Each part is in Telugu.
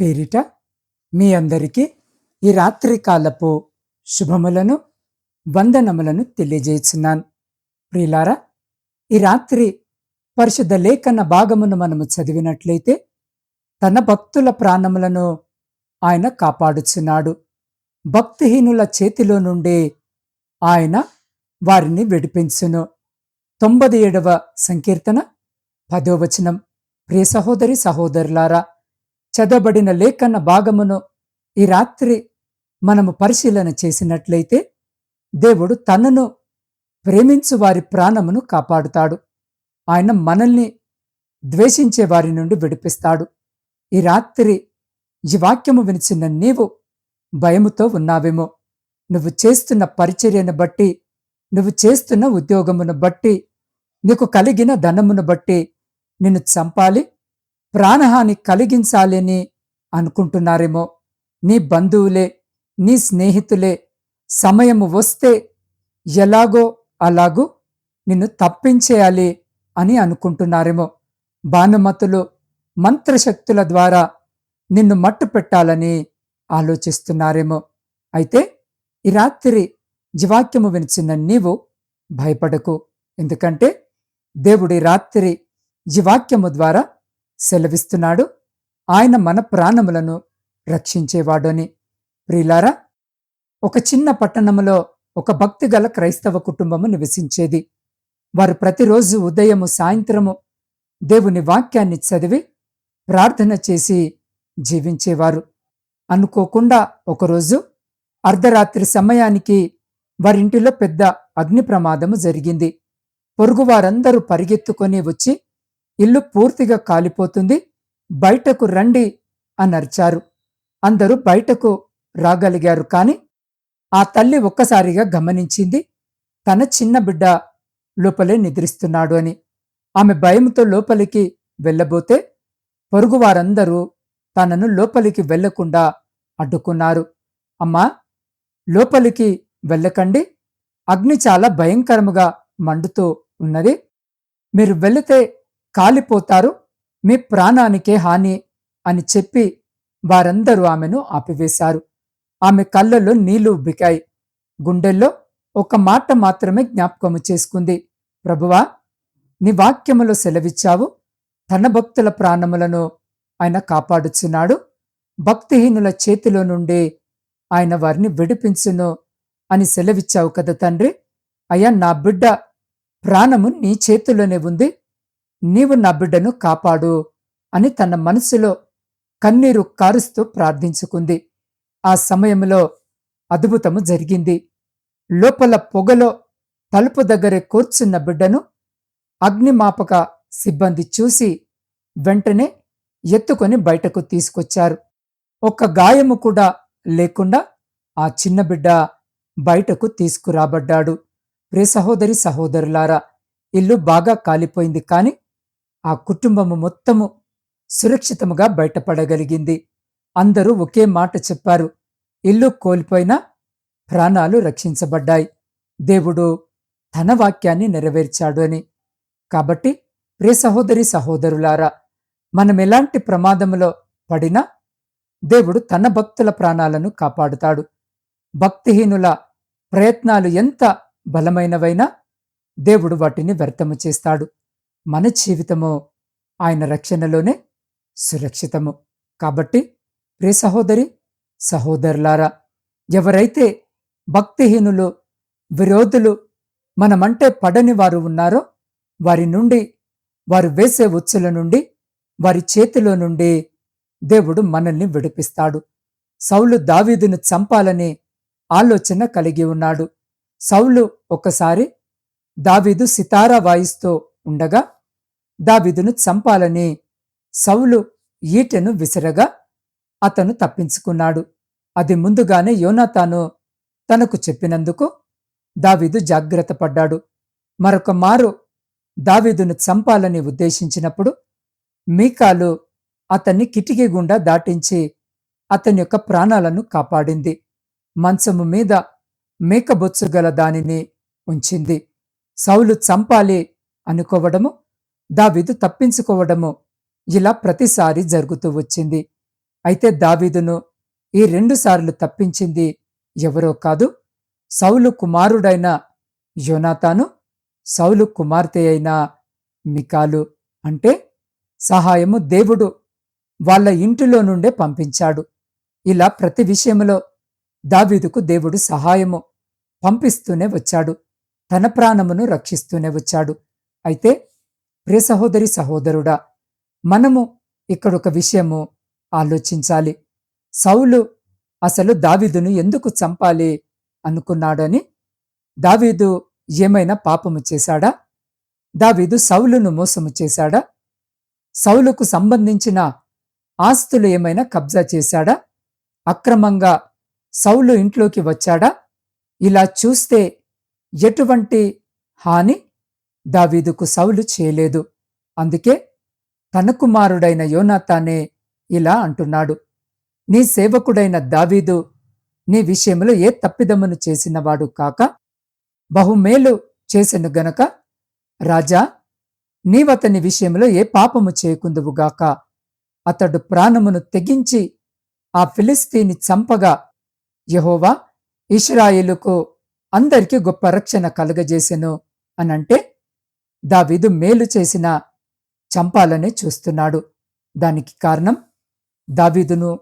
పేరిట మీ అందరికీ ఈ రాత్రి కాలపు శుభములను వందనములను తెలియజేస్తున్నాను. ప్రియులారా ఈ రాత్రి పరిశుద్ధ లేఖన భాగమును మనము చదివినట్లయితే తన భక్తుల ప్రాణములను ఆయన కాపాడుచున్నాడు. భక్తిహీనుల చేతిలో నుండి ఆయన వారిని విడిపించును. తొంభై ఏడవ సంకీర్తన పదో వచనం. ప్రియ సహోదరి సహోదరులారా చదవబడిన లేఖన భాగమును ఈ రాత్రి మనము పరిశీలన చేసినట్లయితే దేవుడు తనను ప్రేమించు వారి ప్రాణమును కాపాడుతాడు. ఆయన మనల్ని ద్వేషించే వారి నుండి విడిపిస్తాడు. ఈ రాత్రి ఈ వాక్యము వినిచిన నీవు భయముతో ఉన్నావేమో. నువ్వు చేస్తున్న పరిచర్యను బట్టి నువ్వు చేస్తున్న ఉద్యోగమును బట్టి నీకు కలిగిన ధనమును బట్టి నిన్ను చంపాలి ప్రాణహాని కలిగించాలని అనుకుంటున్నారేమో. నీ బంధువులే నీ స్నేహితులే సమయము వస్తే ఎలాగో అలాగూ నిన్ను తప్పించేయాలి అని అనుకుంటున్నారేమో. భానుమతులు మంత్రశక్తుల ద్వారా నిన్ను మట్టు పెట్టాలని ఆలోచిస్తున్నారేమో. అయితే ఈ రాత్రి జీవాక్యము వినిచిన నీవు భయపడకు. ఎందుకంటే దేవుడి రాత్రి జీవాక్యము ద్వారా సెలవిస్తున్నాడు. ఆయన మన ప్రాణములను రక్షించేవాడని. ప్రిలారా ఒక చిన్న పట్టణములో ఒక భక్తి గల క్రైస్తవ కుటుంబము నివసించేది. వారు ప్రతిరోజు ఉదయము సాయంత్రము దేవుని వాక్యాన్ని చదివి ప్రార్థన చేసి జీవించేవారు. అనుకోకుండా ఒకరోజు అర్ధరాత్రి సమయానికి వారింటిలో పెద్ద అగ్ని ప్రమాదము జరిగింది. పొరుగువారందరూ పరిగెత్తుకొని వచ్చి ఇల్లు పూర్తిగా కాలిపోతుంది. బయటకు రండి అని అందరూ బయటకు రాగలిగారు కాని ఆ తల్లి ఒక్కసారిగా గమనించింది. తన చిన్న బిడ్డ లోపలే నిద్రిస్తున్నాడు అని. ఆమె భయంతో లోపలికి వెళ్ళబోతే పొరుగువారందరూ తనను లోపలికి వెళ్ళకుండా అడ్డుకున్నారు. అమ్మా లోపలికి వెళ్ళకండి. అగ్ని చాలా భయంకరముగా మండుతూ ఉన్నది. మీరు వెళితే కాలిపోతారు. మీ ప్రాణానికే హాని అని చెప్పి వారందరూ ఆమెను ఆపివేశారు. ఆమె కళ్ళల్లో నీళ్ళు ఉబ్బికాయి. గుండెల్లో ఒక మాట మాత్రమే జ్ఞాపకము చేసుకుంది. ప్రభువా నీ వాక్యములో సెలవిచ్చావు. తన భక్తుల ప్రాణములను ఆయన కాపాడుచున్నాడు. భక్తిహీనుల చేతిలో నుండి ఆయన వారిని విడిపించును అని సెలవిచ్చావు కదా తండ్రి. అయ్యా నా బిడ్డ ప్రాణము నీ చేతిలోనే ఉంది. నీవు నా బిడ్డను కాపాడు అని తన మనసులో కన్నీరు కారుస్తూ ప్రార్థించుకుంది. ఆ సమయంలో అద్భుతము జరిగింది. లోపల పొగలో తలుపు దగ్గరే కూర్చున్న బిడ్డను అగ్నిమాపక సిబ్బంది చూసి వెంటనే ఎత్తుకొని బయటకు తీసుకొచ్చారు. ఒక్క గాయము కూడా లేకుండా ఆ చిన్న బిడ్డ బయటకు తీసుకురాబడ్డాడు. ప్రే సహోదరి సహోదరులారా ఇల్లు బాగా కాలిపోయింది కాని ఆ కుటుంబము మొత్తము సురక్షితముగా బయటపడగలిగింది. అందరూ ఒకే మాట చెప్పారు. ఇల్లు కోల్పోయినా ప్రాణాలు రక్షించబడ్డాయి. దేవుడు తన వాక్యాన్ని నెరవేర్చాడు అని. కాబట్టి ప్రే సహోదరి సహోదరులారా మనం ఎలాంటి ప్రమాదములో పడినా దేవుడు తన భక్తుల ప్రాణాలను కాపాడుతాడు. భక్తిహీనుల ప్రయత్నాలు ఎంత బలమైనవైనా దేవుడు వాటిని వ్యర్థము చేస్తాడు. మన జీవితము ఆయన రక్షణలోనే సురక్షితము. కాబట్టి ప్రే సహోదరి సహోదరులారా ఎవరైతే భక్తిహీనులు విరోధులు మనమంటే పడని వారు ఉన్నారో వారి నుండి వారు వేసే ఉచ్చుల నుండి వారి చేతిలో నుండి దేవుడు మనల్ని విడిపిస్తాడు. సౌలు దావీదును చంపాలని ఆలోచన కలిగి ఉన్నాడు. సౌలు ఒకసారి దావీదు సితారా వాయిస్తూ ఉండగా దావీదును చంపాలని సౌలు ఈటెను విసిరగా అతను తప్పించుకున్నాడు. అది ముందుగానే యోనాతాను తనకు చెప్పినందుకు దావీదు జాగ్రత్త పడ్డాడు. మరొక మారు దావీదును చంపాలని ఉద్దేశించినప్పుడు మీకాలు అతన్ని కిటికీ గుండా దాటించి అతని యొక్క ప్రాణాలను కాపాడింది. మంచము మీద మేకబొచ్చు గల దానిని ఉంచింది. సౌలు చంపాలి అనుకోవడము దావీదు తప్పించుకోవడము ఇలా ప్రతిసారి జరుగుతూ వచ్చింది. అయితే దావీదును ఈ రెండుసార్లు తప్పించింది ఎవరో కాదు సౌలు కుమారుడైన యోనాతాను సౌలు కుమార్తె అయిన మికాలు. అంటే సహాయము దేవుడు వాళ్ళ ఇంటిలో నుండే పంపించాడు. ఇలా ప్రతి విషయంలో దావీదుకు దేవుడు సహాయము పంపిస్తూనే వచ్చాడు. తన ప్రాణమును రక్షిస్తూనే వచ్చాడు. అయితే ప్రియ సహోదరి సహోదరుడా మనము ఇక్కడ ఒక విషయము ఆలోచించాలి. సౌలు అసలు దావీదును ఎందుకు చంపాలి అనుకున్నాడని దావీదు ఏమైనా పాపము చేశాడా? దావీదు సౌలును మోసము చేశాడా? సౌలుకు సంబంధించిన ఆస్తులు ఏమైనా కబ్జా చేశాడా? అక్రమంగా సౌలు ఇంట్లోకి వచ్చాడా? ఇలా చూస్తే ఎటువంటి హాని దావీదుకు సౌలు చేయలేదు. అందుకే తన కుమారుడైన యోనాతానే ఇలా అంటున్నాడు. నీ సేవకుడైన దావీదు నీ విషయంలో ఏ తప్పిదమును చేసినవాడు కాక బహుమేలు చేసెను గనక రాజా నీవతని విషయంలో ఏ పాపము చేయకుందువుగాక అతడు ప్రాణమును తెగించి ఆ ఫిలిస్తీని చంపగా యహోవా ఇస్రాయిలుకు అందరికీ గొప్ప రక్షణ కలుగజేసెను అనంటే దావీదు మేలు చేసిన చంపాలనే చూస్తున్నాడు. దానికి కారణం దావీదును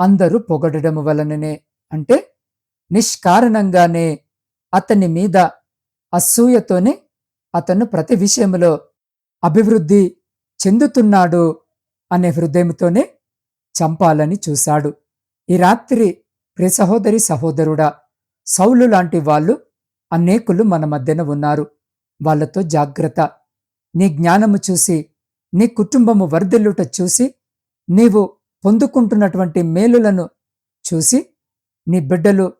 అందరూ పొగడము వలననే అంటే నిష్కారణంగానే అతని మీద అసూయతోనే అతను ప్రతి విషయంలో అభివృద్ధి చెందుతున్నాడు అనే హృదయంతోనే చంపాలని చూశాడు. ఈ రాత్రి ప్రియ సహోదరి సహోదరుడా సౌలు లాంటి వాళ్ళు అనేకులు మన మధ్యన ఉన్నారు. వాళ్ళతో జాగ్రత్త. నీ జ్ఞానము చూసి నీ కుటుంబము వర్ధిల్లుట చూసి నీవు పొందుకుంటున్నటువంటి మేలులను చూసి నీ బిడ్డలు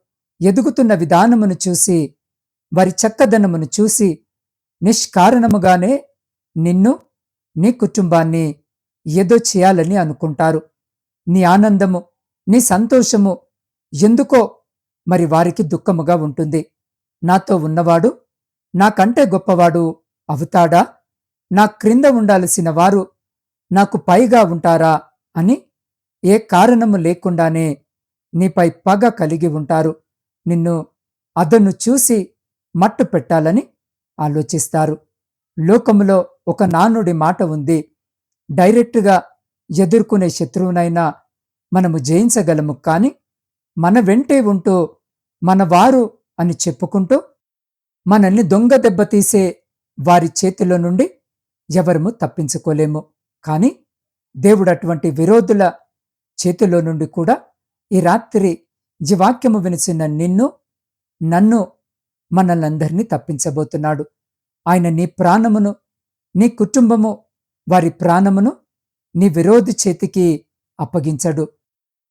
ఎదుగుతున్న విధానమును చూసి వారి చక్కదనమును చూసి నిష్కారణముగానే నిన్ను నీ కుటుంబాన్ని ఏదో చేయాలని అనుకుంటారు. నీ ఆనందము నీ సంతోషము ఎందుకో మరి వారికి దుఃఖముగా ఉంటుంది. నాతో ఉన్నవాడు నాకంటే గొప్పవాడు అవుతాడా? నా క్రింద ఉండాల్సిన వారు నాకు పైగా ఉంటారా అని ఏ కారణము లేకుండానే నీపై పగ కలిగి ఉంటారు. నిన్ను అదను చూసి మట్టు పెట్టాలని ఆలోచిస్తారు. లోకములో ఒక నానుడి మాట ఉంది. డైరెక్టుగా ఎదుర్కొనే శత్రువునైనా మనము జయించగలము కాని మన వెంటే ఉంటూ మన వారు అని చెప్పుకుంటూ మనల్ని దొంగ దెబ్బతీసే వారి చేతిలో నుండి ఎవరము తప్పించుకోలేము. కాని దేవుడు అటువంటి విరోధుల చేతిలో నుండి కూడా ఈ రాత్రి జీవాక్యము వినిచిన నిన్ను నన్ను మనల్నందరినీ తప్పించబోతున్నాడు. ఆయన నీ ప్రాణమును నీ కుటుంబము వారి ప్రాణమును నీ విరోధి చేతికి అప్పగించడు.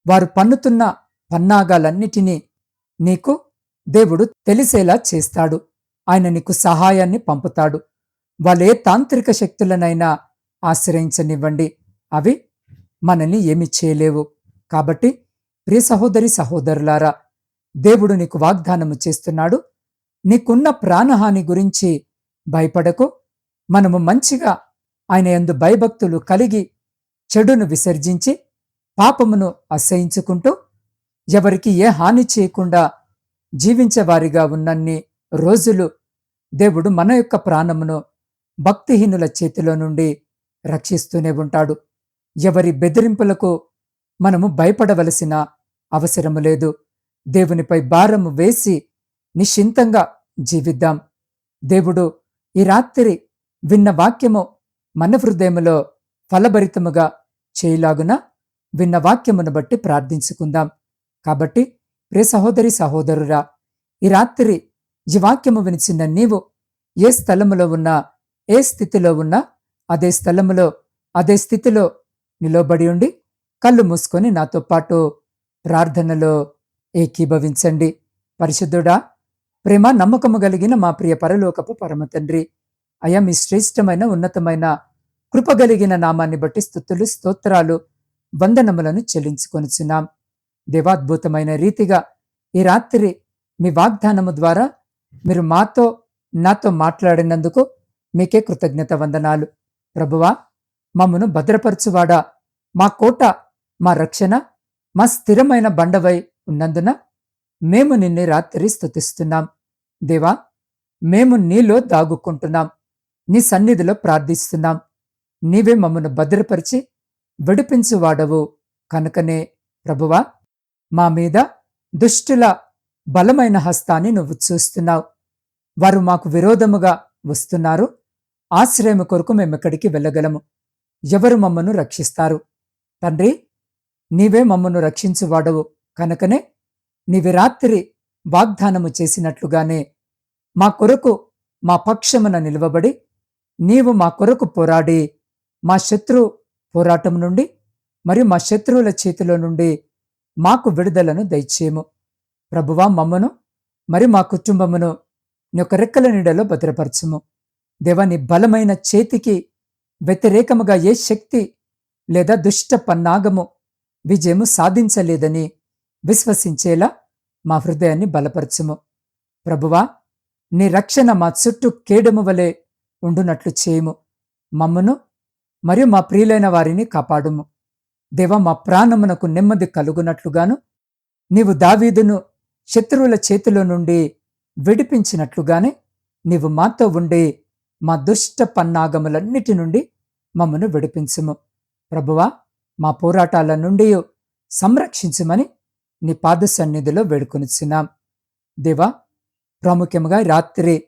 వారు పన్నుతున్న పన్నాగాలన్నిటినీ నీకు దేవుడు తెలిసేలా చేస్తాడు. ఆయన నీకు సహాయాన్ని పంపుతాడు. వాళ్ళే తాంత్రిక శక్తులనైనా ఆశ్రయించనివ్వండి. అవి మనల్ని ఏమి చేయలేవు. కాబట్టి ప్రియ సహోదరి సహోదరులారా దేవుడు నీకు వాగ్దానము చేస్తున్నాడు. నీకున్న ప్రాణహాని గురించి భయపడకు. మనము మంచిగా ఆయన ఎందు భయభక్తులు కలిగి చెడును విసర్జించి పాపమును అసహించుకుంటూ ఎవరికి ఏ హాని చేయకుండా జీవించేవారిగా ఉన్నన్ని రోజులు దేవుడు మన యొక్క ప్రాణమును భక్తిహీనుల చేతిలో నుండి రక్షిస్తూనే ఉంటాడు. ఎవరి బెదిరింపులకు మనము భయపడవలసిన అవసరము లేదు. దేవునిపై భారము వేసి నిశ్చింతంగా జీవిద్దాం. దేవుడు ఈ రాత్రి విన్న వాక్యము మన హృదయములో ఫలభరితముగా చేయలాగున విన్న వాక్యమును బట్టి ప్రార్థించుకుందాం. కాబట్టి ప్రే సహోదరి సహోదరురా ఈ రాత్రి ఈ వాక్యము వినిచిన నీవు ఏ స్థలములో ఉన్నా ఏ స్థితిలో ఉన్నా అదే స్థలములో అదే స్థితిలో నిలబడి ఉండి కళ్ళు మూసుకొని నాతో పాటు ప్రార్థనలో ఏకీభవించండి. పరిశుద్ధుడా ప్రేమ నమ్మకము కలిగిన మా ప్రియ పరలోకపు పరమతండ్రి అయా మీ శ్రేష్టమైన ఉన్నతమైన కృపగలిగిన నామాన్ని బట్టి స్థుతులు స్తోత్రాలు వందనములను చెల్లించుకొనిచున్నాం. దేవాద్భుతమైన రీతిగా ఈ రాత్రి మీ వాగ్దానము ద్వారా మీరు మాతో నాతో మాట్లాడినందుకు మీకే కృతజ్ఞత వందనాలు. ప్రభువా మమ్మను భద్రపరచువాడా? మా కోట మా రక్షణ మా స్థిరమైన బండవై ఉన్నందున మేము నిన్ను రాత్రి స్థుతిస్తున్నాం దేవా మేము నీలో దాగుకుంటున్నాం. నీ సన్నిధిలో ప్రార్థిస్తున్నాం. నీవే మమ్మను భద్రపరిచి విడిపించువాడవు కనుకనే ప్రభువా మా మీద దుష్టుల బలమైన హస్తాన్ని నువ్వు చూస్తున్నావు. వారు మాకు విరోధముగా వస్తున్నారు. ఆశ్రయము కొరకు మేమిక్కడికి వెళ్ళగలము. ఎవరు మమ్మను రక్షిస్తారు? తండ్రి నీవే మమ్మను రక్షించువాడవు కనుకనే నీవి రాత్రి వాగ్దానము చేసినట్లుగానే మా కొరకు మా పక్షమున నిలవబడి నీవు మా కొరకు పోరాడి మా శత్రు పోరాటం నుండి మరియు మా శత్రువుల చేతిలో నుండి మాకు విడుదలను దయచేయము. ప్రభువా మమ్మను మరి మా కుటుంబమును నీ యొక్క రెక్కల నీడలో భద్రపరచుము. దేవాని బలమైన చేతికి వ్యతిరేకముగా ఏ శక్తి లేదా దుష్ట పన్నాగము విజయము సాధించలేదని విశ్వసించేలా మా హృదయాన్ని బలపరచుము. ప్రభువా నీ రక్షణ మా చుట్టూ కేడము వలె ఉండునట్లు చేయము. మమ్మను మరియు మా ప్రియులైన వారిని కాపాడుము. దేవ మా ప్రాణమునకు నెమ్మది కలుగునట్లుగాను నీవు దావీదును శత్రువుల చేతిలో నుండి విడిపించినట్లుగానే నీవు మాతో ఉండి మా దుష్ట పన్నాగములన్నిటి నుండి మమ్మను విడిపించుము. ప్రభువా మా పోరాటాల నుండి సంరక్షించమని నీ పాద సన్నిధిలో వేడుకొనిచున్నాం. దేవా ప్రాముఖ్యంగా రాత్రి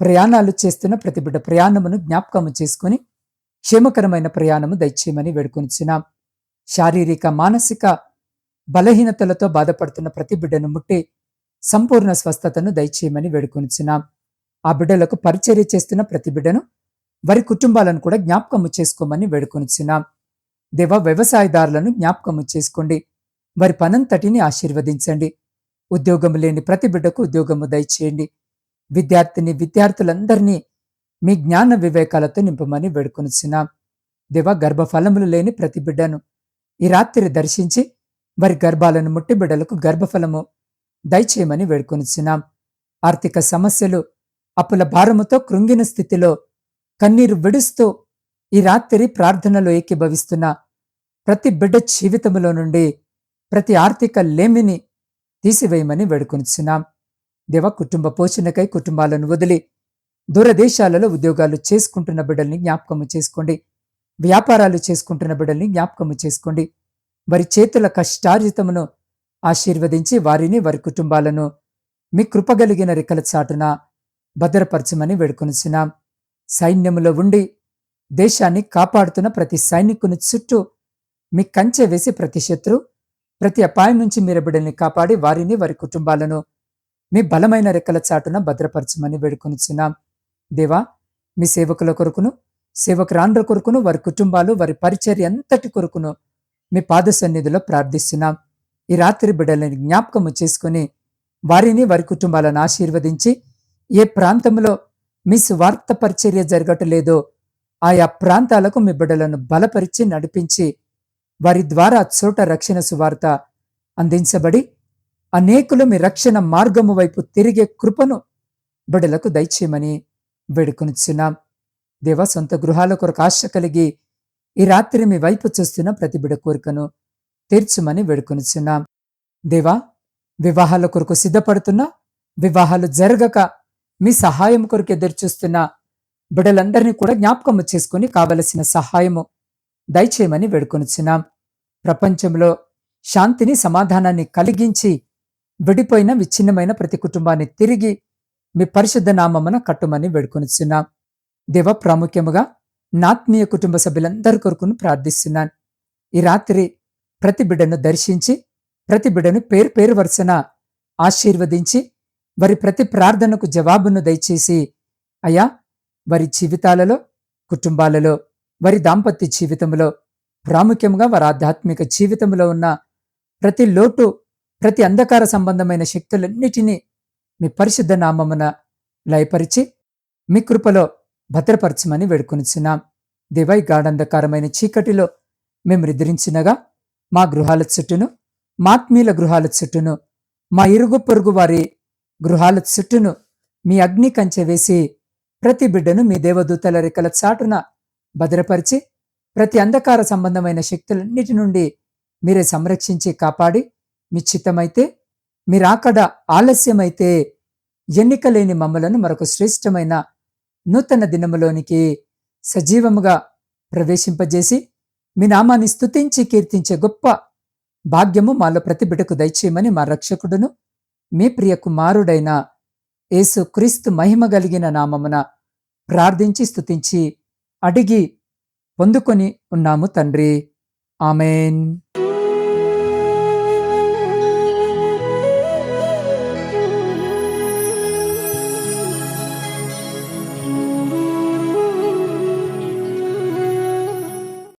ప్రయాణాలు చేస్తున్న ప్రతి బిడ్డ ప్రయాణమును జ్ఞాపకము చేసుకుని క్షేమకరమైన ప్రయాణము దయచేయమని వేడుకొనిచున్నాం. శారీరక మానసిక బలహీనతలతో బాధపడుతున్న ప్రతి బిడ్డను ముట్టి సంపూర్ణ స్వస్థతను దయచేయమని వేడుకొనిచున్నాం. ఆ బిడ్డలకు పరిచర్య చేస్తున్న ప్రతి బిడ్డను వారి కుటుంబాలను కూడా జ్ఞాపకము చేసుకోమని వేడుకొనిచున్నాం. దేవ వ్యవసాయదారులను జ్ఞాపకము చేసుకోండి. వారి పనంతటిని ఆశీర్వదించండి. ఉద్యోగము లేని ప్రతి బిడ్డకు ఉద్యోగము దయచేయండి. విద్యార్థిని విద్యార్థులందరినీ మీ జ్ఞాన వివేకాలతో నింపమని వేడుకొనిచున్నాం. దేవ గర్భఫలములు లేని ప్రతి బిడ్డను ఈ రాత్రి దర్శించి వారి గర్భాలను ముట్టి బిడ్డలకు గర్భఫలము దయచేయమని వేడుకొనిచున్నాం. ఆర్థిక సమస్యలు అప్పుల భారముతో కృంగిన స్థితిలో కన్నీరు విడుస్తూ ఈ రాత్రి ప్రార్థనలో ఏకీభవిస్తున్న ప్రతి బిడ్డ జీవితములో నుండి ప్రతి ఆర్థిక లేమిని తీసివేయమని వేడుకొనిచున్నాం. దేవ కుటుంబ పోషణకై కుటుంబాలను వదిలి దూరదేశాలలో ఉద్యోగాలు చేసుకుంటున్న బిడ్డల్ని జ్ఞాపకము చేసుకోండి. వ్యాపారాలు చేసుకుంటున్న బిడ్డల్ని జ్ఞాపకము చేసుకోండి. వారి చేతుల కష్టార్జితమును ఆశీర్వదించి వారిని వారి కుటుంబాలను మీ కృపగలిగిన రెక్కల చాటున భద్రపరచమని వేడుకొనిచున్నాం. సైన్యములో ఉండి దేశాన్ని కాపాడుతున్న ప్రతి సైనికుని చుట్టూ మీ కంచె వేసి ప్రతి శత్రు ప్రతి అపాయం నుంచి మీరు బిడ్డల్ని కాపాడి వారిని వారి కుటుంబాలను మీ బలమైన రెక్కల చాటున భద్రపరచమని వేడుకొనిచున్నాం. దేవా మీ సేవకుల కొరకును సేవకురాండ్ర కొరకును వారి కుటుంబాలు వారి పరిచర్య అంతటి కొరకును మీ పాద సన్నిధిలో ప్రార్థిస్తున్నాం. ఈ రాత్రి బిడ్డలని జ్ఞాపకము చేసుకుని వారిని వారి కుటుంబాలను ఆశీర్వదించి ఏ ప్రాంతంలో మీ స్వార్థ పరిచర్య జరగటలేదో ఆయా ప్రాంతాలకు మీ బిడ్డలను బలపరిచి నడిపించి వారి ద్వారా చోట రక్షణ సువార్త అందించబడి అనేకులు మీ రక్షణ మార్గము వైపు తిరిగే కృపను బిడలకు దయచేయమని వేడుకొనిచ్చున్నాం దేవ సొంత గృహాల కొరకు ఆశ కలిగి ఈ రాత్రి మీ వైపు చూస్తున్న ప్రతి బిడ కోరికను తీర్చుమని వేడుకొనిచున్నాం. దేవా వివాహాల కొరకు సిద్ధపడుతున్న వివాహాలు జరగక మీ సహాయం కొరకు ఎదురుచూస్తున్న బిడలందరినీ కూడా జ్ఞాపకము చేసుకుని కావలసిన సహాయము దయచేయమని వేడుకొనిచున్నాం. ప్రపంచంలో శాంతిని సమాధానాన్ని కలిగించి విడిపోయిన విచ్ఛిన్నమైన ప్రతి కుటుంబాన్ని తిరిగి మీ పరిశుద్ధ నామమున కట్టుమని వేడుకొనిచున్నాం. దేవ ప్రాముఖ్యముగా నాత్మీయ కుటుంబ సభ్యులందరి కొరకును ప్రార్థిస్తున్నాను. ఈ రాత్రి ప్రతి బిడ్డను దర్శించి ప్రతి బిడ్డను పేరు పేరు వరుసన ఆశీర్వదించి వారి ప్రతి ప్రార్థనకు జవాబును దయచేసి అయ్యా వారి జీవితాలలో కుటుంబాలలో వారి దాంపత్య జీవితంలో ప్రాముఖ్యంగా వారి ఆధ్యాత్మిక జీవితంలో ఉన్న ప్రతి లోటు ప్రతి అంధకార సంబంధమైన శక్తులన్నిటినీ మీ పరిశుద్ధ నామమున లయపరిచి మీ కృపలో భద్రపరచమని వేడుకొనిచున్నాం. దేవై గాఢంధకారమైన చీకటిలో మేము నిద్రించినగా మా గృహాల చుట్టూను మాత్మీల గృహాల చుట్టూను మా ఇరుగు పొరుగు వారి గృహాల చుట్టూను మీ అగ్ని కంచె వేసి ప్రతి బిడ్డను మీ దేవదూతల రెక్కల చాటున భద్రపరిచి ప్రతి అంధకార సంబంధమైన శక్తులన్నిటి నుండి మీరే సంరక్షించి కాపాడి మిచ్చితమైతే మీరాకడ ఆలస్యమైతే ఎన్నికలేని మమ్మలను మరొక శ్రేష్టమైన నూతన దినములోనికి సజీవముగా ప్రవేశింపజేసి మీ నామాన్ని స్తుతించి కీర్తించే గొప్ప భాగ్యము మాలో ప్రతి బిడకు దయచేయమని మా రక్షకుడును మీ ప్రియ కుమారుడైన యేసు క్రీస్తు మహిమ కలిగిన నామమున ప్రార్థించి స్తుతించి అడిగి పొందుకొని ఉన్నాము తండ్రి. ఆమెన్.